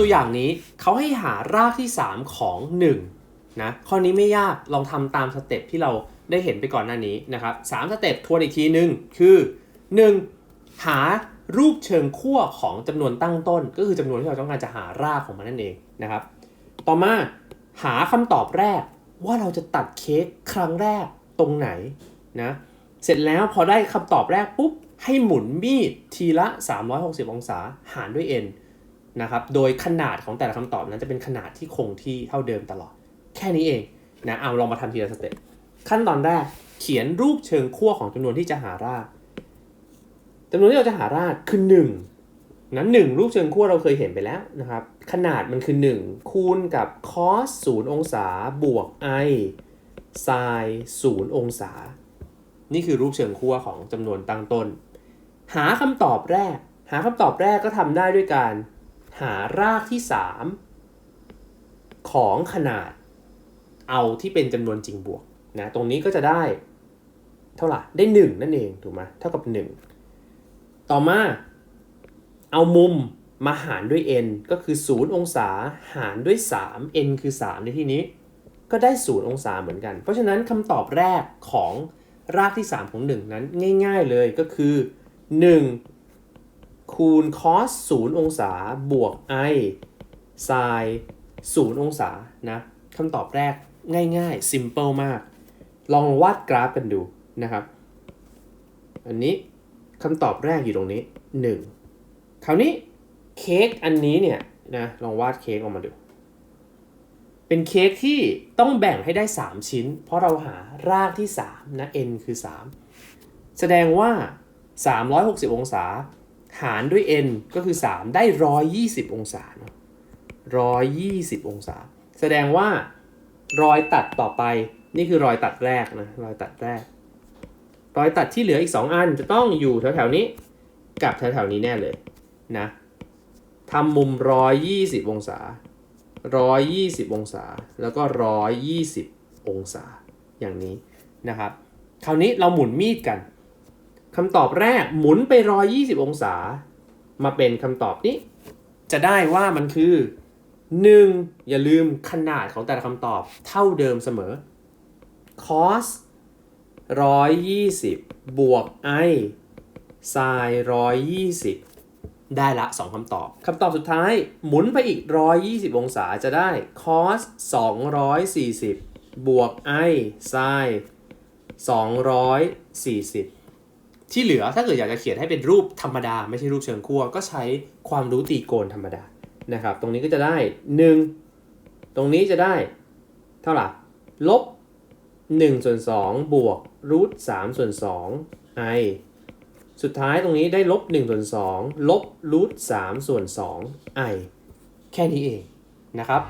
ัวอย่างนี้เขาให้หารากที่ 3 ของ1นะข้อนี้ไม่ยากลองทำตามสเต็ปที่เราได้เห็นไปก่อนหน้านี้นะครับสามสเต็ปทวนอีกทีหนึ่งคือ 1. หารูปเชิงขั้วของจำนวนตั้งต้น ก็คือจำนวนที่เราต้องการจะหารากของมันนั่นเองนะครับ ต่อมาหาคำตอบแรกว่าเราจะตัดเค้กครั้งแรกตรงไหนนะเสร็จแล้วพอได้คำตอบแรกปุ๊บให้หมุนมีดทีละ 360 องศาหารด้วย n นะครับโดยขนาดของแต่ละคำตอบนั้นจะเป็นขนาดที่คงที่เท่าเดิมตลอด แค่นี้เองนะเอาลองมาทำทีละสเต็ปขั้นตอนแรกเขียนรูปเชิงขั้วของจำนวนที่จะหารากจำนวนที่เราจะหารากคือ1นั้น1รูปเชิงขั้วเราเคยเห็นไปแล้วนะครับ ขนาดมันคือ 1 คูณกับ cos 0 องศา บวก i sin 0 องศา นี่คือรูปเชิงขั้วของจำนวนตั้งต้น หาคำตอบแรก หาคำตอบแรกก็ทำได้ด้วยการ หารากที่ 3 ของขนาดเอาที่เป็นจำนวนจริงบวกนะตรงนี้ก็จะได้เท่าไหร่ได้ 1 นั่นเองถูกไหมเท่ากับ 1 ต่อมาเอามุมมาหารด้วย n ก็คือ 0 องศาหารด้วย 3 n คือ 3 ในที่นี้ ก็ได้ 0 องศาเหมือนกัน เพราะฉะนั้นคำตอบแรกของรากที่ 3 ของ 1 นั้นง่าย ๆเลยก็คือ 1 คูณ cos 0องศาบวก i sin 0องศานะคำตอบแรกง่ายๆ simple มาก ลองวาดกราฟกันดูนะครับ อันนี้คำตอบแรกอยู่ตรงนี้ 1 คราวนี้เค้กอันนี้เนี่ยนะลองวาดเค้กออกมาดู เป็นเค้กที่ต้องแบ่งให้ได้ 3 ชิ้น เพราะเราหารากที่3นะ n คือ 3 แสดงว่า 360 องศา หารด้วย n ก็คือ 3 ได้ 120 องศาเนาะ120 องศา แสดงว่ารอยตัดต่อไปนี่คือรอยตัดแรกนะรอยตัดแรก รอยตัดที่เหลืออีก 2 อันจะต้องอยู่แถวๆนี้กับแถวๆนี้แน่เลยนะทำมุม 120 องศา 120 องศา แล้วก็ 120 องศาอย่างนี้นะครับ คราวนี้เราหมุนมีดกัน คำตอบแรกหมุนไป120องศา มาเป็นคำตอบนี้ จะได้ว่ามันคือ 1. อย่าลืมขนาดของแต่ละคำตอบเท่าเดิมเสมอ cos 120 บวก i sin 120 ได้ละ 2คำตอบคำตอบสุดท้ายหมุนไปอีก 120 องศาจะได้ cos 240 บวก i sin 240 ที่เหลือถ้าเกิดอยากจะเขียนให้เป็นรูปธรรมดา ไม่ใช่รูปเชิงขั้วก็ใช้ความรู้ตีโกณธรรมดานะครับ ตรงนี้ก็จะได้ 1 ตรงนี้จะได้ เท่าไหร่ลบ1ส่วน2บวกรูท3ส่วน2 i สุดท้ายตรงนี้ได้ลบ1ส่วน2ลบรูท3ส่วน2 i แค่นี้เองนะครับ